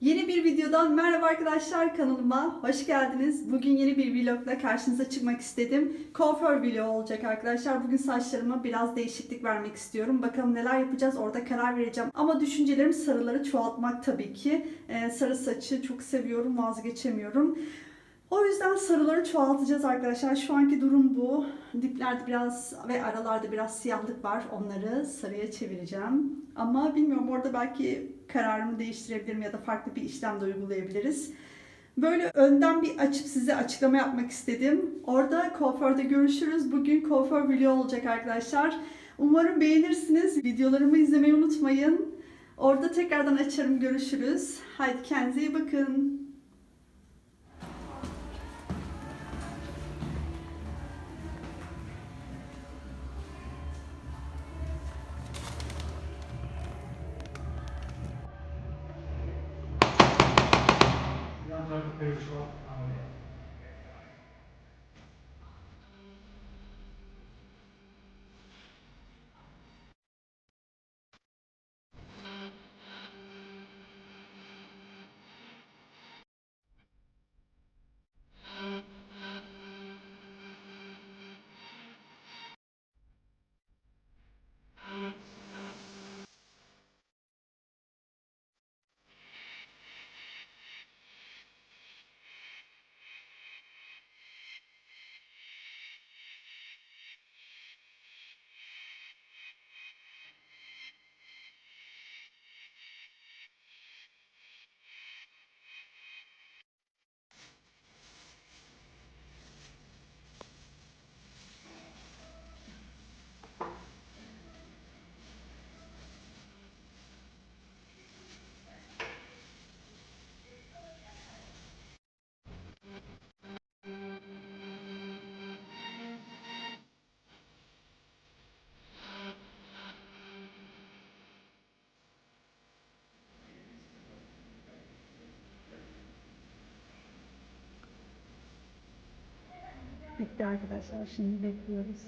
Yeni bir videodan merhaba arkadaşlar kanalıma hoş geldiniz. Bugün yeni bir vlogla karşınıza çıkmak istedim. Kuaför vlogu olacak arkadaşlar. Bugün saçlarıma biraz değişiklik vermek istiyorum. Bakalım neler yapacağız orada karar vereceğim. Ama düşüncelerim sarıları çoğaltmak tabii ki. Ee, sarı saçı çok seviyorum vazgeçemiyorum. O yüzden sarıları çoğaltacağız arkadaşlar. Şu anki durum bu. Diplerde biraz ve aralarda biraz siyahlık var. Onları sarıya çevireceğim. Ama bilmiyorum orada belki kararımı değiştirebilirim ya da farklı bir işlem de uygulayabiliriz. Böyle önden bir açıp size açıklama yapmak istedim. Orada kuaförde görüşürüz. Bugün kuaför vlogu olacak arkadaşlar. Umarım beğenirsiniz. Videolarımı izlemeyi unutmayın. Orada tekrardan açarım görüşürüz. Haydi kendinize iyi bakın. 他们那个可以说 Bitti arkadaşlar. Şimdi bekliyoruz.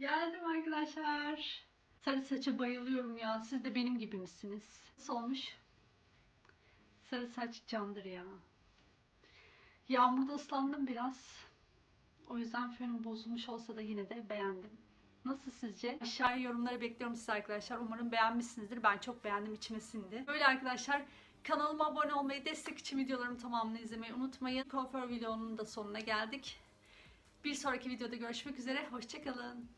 Geldim arkadaşlar. Sarı saça bayılıyorum ya. Siz de benim gibi misiniz? Nasıl olmuş? Sarı saç candır ya. Yağmurda ıslandım biraz. O yüzden fönüm bozulmuş olsa da yine de beğendim. Nasıl sizce? Aşağıya yorumlara bekliyorum size arkadaşlar. Umarım beğenmişsinizdir. Ben çok beğendim içime sindi. Böyle arkadaşlar kanalıma abone olmayı, destek için videolarımı tamamını izlemeyi unutmayın. Kuaför videonun da sonuna geldik. Bir sonraki videoda görüşmek üzere. Hoşçakalın.